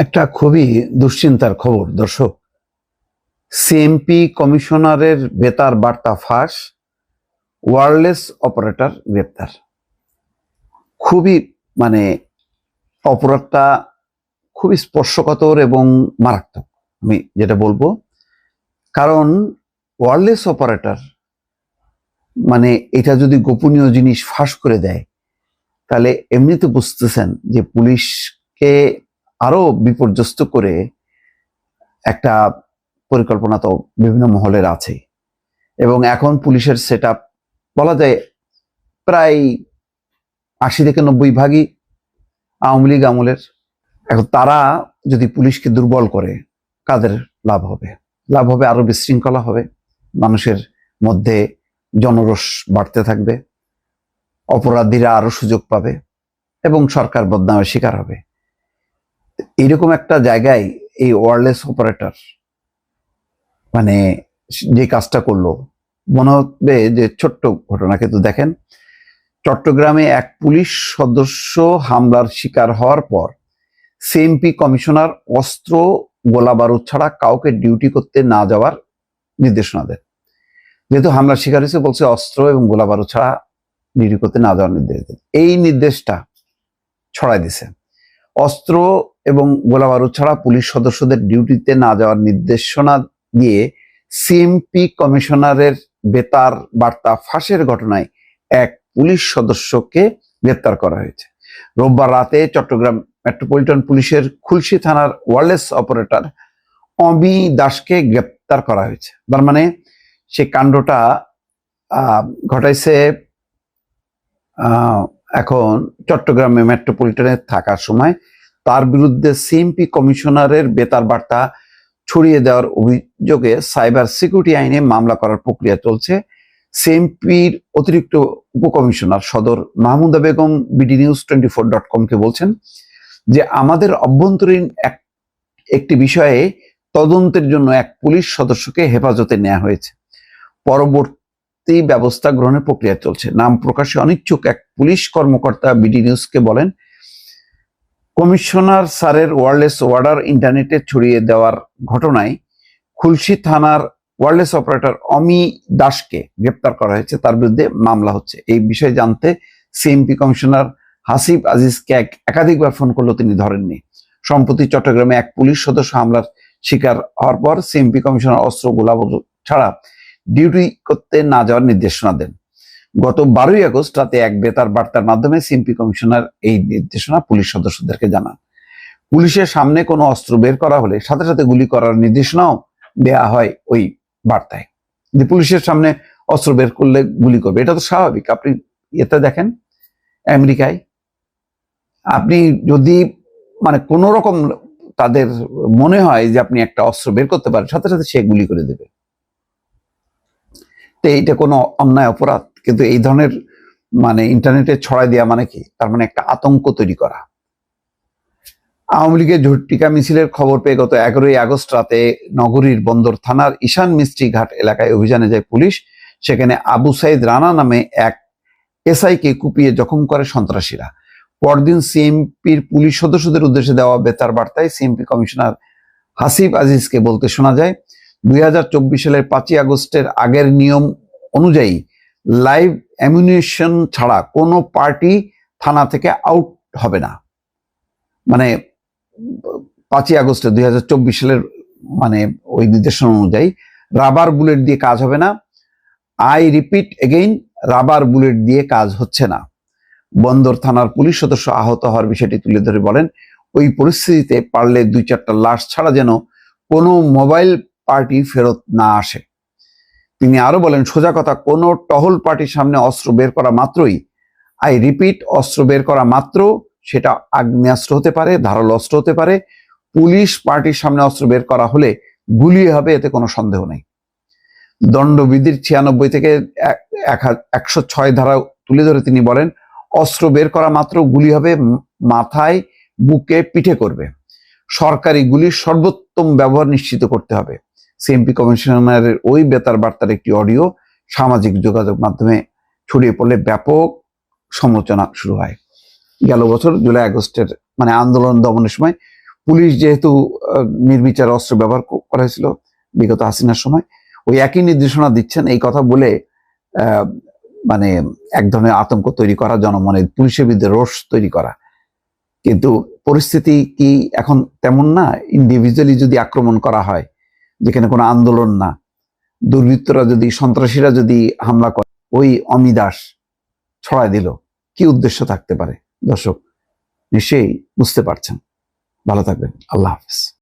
একটা খুবই দুশ্চিন্তার খবর, দর্শক। সিএমপি কমিশনারের বেতার বার্তা ফাঁস, ওয়ারলেস অপারেটর গ্রেপ্তার। খুবই মানে অপরাধটা খুবই স্পর্শকাতর এবং মারাত্মক, আমি যেটা বলব। কারণ, ওয়ারলেস অপারেটর মানে এটা যদি গোপনীয় জিনিস ফাঁস করে দেয়, তাহলে এমনিতে বুঝতেছেন যে পুলিশকে আরও বিপর্যস্ত করে একটা পরিকল্পনা তো বিভিন্ন মহলের আছে। এবং এখন পুলিশের সেট বলা যায় প্রায় আশি থেকে নব্বই ভাগই আওয়ামী লীগ আমলের। এখন তারা যদি পুলিশকে দুর্বল করে, কাদের লাভ হবে? লাভ হবে আরও বিশৃঙ্খলা হবে, মানুষের মধ্যে জনরস বাড়তে থাকবে, অপরাধীরা আরও সুযোগ পাবে এবং সরকার বদনামের শিকার হবে। এইরকম একটা জায়গায় এই ওয়ারলেস অপারেটর মানে যে কাজটা করল, মনে হবে যে ছোট্ট ঘটনা, কিন্তু দেখেন, চট্টগ্রামে এক পুলিশ সদস্য হামলার শিকার হওয়ার পর সিএমপি কমিশনার অস্ত্র গোলা বারুদ ছাড়া কাউকে ডিউটি করতে না যাওয়ার নির্দেশনা দেন। যেহেতু হামলার শিকার হয়েছে, বলছে অস্ত্র এবং গোলা বারুদ ছাড়া ডিউটি করতে না যাওয়ার নির্দেশ দেন। এই নির্দেশটা ছড়াই দিছে। অস্ত্র এবং গোলা বারুদ ছাড়া পুলিশ সদস্যদের ডিউটিতে না যাওয়ার নির্দেশনা দিয়ে সিএমপি কমিশনারের বেতার বার্তা ফাঁসের ঘটনায় এক পুলিশ সদস্যকে গ্রেপ্তার করা হয়েছে। রোববার রাতে চট্টগ্রাম মেট্রোপলিটন পুলিশের খুলশি থানার ওয়ারলেস অপারেটর অমি দাসকে গ্রেপ্তার করা হয়েছে। তার মানে সে কাণ্ডটা ঘটাইছে এখন চট্টগ্রামে মেট্রোপলিটনে থাকার সময় তার বিরুদ্ধে সিএমপি কমিশনারের বেতার বার্তা ছড়িয়ে দেওয়ার অভিযোগে সাইবার সিকিউরিটি আইনে মামলা করার প্রক্রিয়া চলছে। সিএমপির অতিরিক্ত উপকমিশনার সদর Mahmuda Begum BD news twenty four dot কমকে বলছেন যে, আমাদের অভ্যন্তরীণ এক, একটি বিষয়ে তদন্তের জন্য এক পুলিশ সদস্যকে হেফাজতে নেওয়া হয়েছে। পরবর্তী ব্যবস্থা গ্রহণের প্রক্রিয়া চলছে। নাম প্রকাশে অনিচ্ছুক এক পুলিশ কর্মকর্তা বিডি নিউজকে বলেন কমিশনার স্যারের ওয়ারলেস ওয়ার্ডার ইন্টারনেটে ছড়িয়ে দেওয়ার ঘটনায় খুলশি থানার ওয়ারলেস অপারেটর অমি দাসকে গ্রেপ্তার করা হয়েছে। তার বিরুদ্ধে মামলা হচ্ছে। এই বিষয়ে জানতে সিএমপি কমিশনার হাসিব আজিজকে এক- একাধিকবার ফোন করলেও তিনি ধরেননি। সম্প্রতি চট্টগ্রামে এক পুলিশ সদস্য হামলার শিকার হওয়ার পর সিএমপি কমিশনার অস্ত্র গোলাবারুদ ছাড়া ডিউটি করতে না যাওয়ার নির্দেশনা দেন। গত বারোই আগস্ট রাতে এক বেতার বার্তার মাধ্যমে সিএমপি কমিশনার এই নির্দেশনা পুলিশ সদস্যদেরকে জানান। পুলিশের সামনে কোনো অস্ত্র বের করা হলে সাথে সাথে গুলি করার নির্দেশনাও দেয়া হয় ওই বার্তায়। যে পুলিশের সামনে অস্ত্র বের করলে গুলি করবে, এটা তো স্বাভাবিক। আপনি এতে দেখেন, আমেরিকায়। আপনি যদি মানে কোন রকম তাদের মনে হয় যে আপনি একটা অস্ত্র বের করতে পারেন, সাথে সাথে সে গুলি করে দেবে। এইটা কোনো অন্যায় অপরাধ। কিন্তু এই ধরনের মানে ইন্টারনেটে ছড়াই দেওয়া মানে কি? তার মানে একটা আতঙ্ক তৈরি করা। আওয়ামী লীগের ঝটিকা মিছিলের খবর পেয়ে গত এগারোই আগস্ট রাতে নগরীর বন্দর থানার ঈশান মিস্ত্রি ঘাট এলাকায় অভিযানে যায় পুলিশ। সেখানে আবু সাইদ রানা নামে এক এসআইকে কুপিয়ে জখম করে সন্ত্রাসীরা। পরদিন সিএমপির পুলিশ সদস্যদের উদ্দেশ্যে দেওয়া বেতার বার্তায় সিএমপি কমিশনার হাসিব আজিজকে বলতে শোনা যায় দুই হাজার চব্বিশ সালের পাঁচই আগস্টের আগের নিয়ম অনুযায়ী লাইভ অ্যামিউনিশন ছাড়া কোনো পার্টি থানা থেকে আউট হবে না। মানে পাঁচই আগস্টে দুই সালের মানে ওই নির্দেশনা অনুযায়ী রাবার বুলেট দিয়ে কাজ হবে না। I repeat again, rubber bullet দিয়ে কাজ হচ্ছে না। বন্দর থানার পুলিশ সদস্য আহত হওয়ার বিষয়টি তুলে ধরে বলেন, ওই পরিস্থিতিতে পারলে দুই চারটা লাশ ছাড়া যেন কোনো মোবাইল পার্টি ফেরত না আসে। তিনি আরও বলেন, সোজা কথা, কোনো টহল পার্টির সামনে অস্ত্র বের করা মাত্রই, আই রিপিট, অস্ত্র বের করা মাত্র, সেটা আগ্নেয়াস্ত্র হতে পারে, ধারালো অস্ত্র হতে পারে। পুলিশ পার্টির সামনে অস্ত্র বের করা হলে গুলি হবে, এতে কোনো সন্দেহ নেই। দণ্ডবিধির ছিয়ানব্বই থেকে একশো ছয় ধারা তুলে ধরে তিনি বলেন, অস্ত্র বের করা মাত্র, গুলি হবে মাথায়, বুকে পিঠে করবে। সরকারি গুলির সর্বোত্তম ব্যবহার নিশ্চিত করতে হবে। সিএমপি কমিশনারের ওই বেতার বার্তার একটি অডিও সামাজিক যোগাযোগ মাধ্যমে ছড়িয়ে পড়লে ব্যাপক সমালোচনা শুরু হয়। গেল বছর জুলাই আগস্টের মানে আন্দোলন দমনের সময় পুলিশ যেহেতু নির্বিচার অস্ত্র ব্যবহার করা হয়েছিল বিগত হাসিনার সময়, ওই একই নির্দেশনা দিচ্ছেন এই কথা বলে মানে এক ধরনের আতঙ্ক তৈরি করা, জনমনে পুলিশের বিরুদ্ধে রোষ তৈরি করা। কিন্তু পরিস্থিতি কি এখন তেমন না? ইন্ডিভিজুয়ালি যদি আক্রমণ করা হয় যেখানে কোনো আন্দোলন না। দুর্বৃত্তরা যদি, সন্ত্রাসীরা যদি হামলা করে, ওই অমিদাস ছড়ায় দিল। কি উদ্দেশ্য থাকতে পারে? দর্শক, নিশ্চয়ই বুঝতে পারছেন। ভালো থাকবেন। আল্লাহ হাফিজ।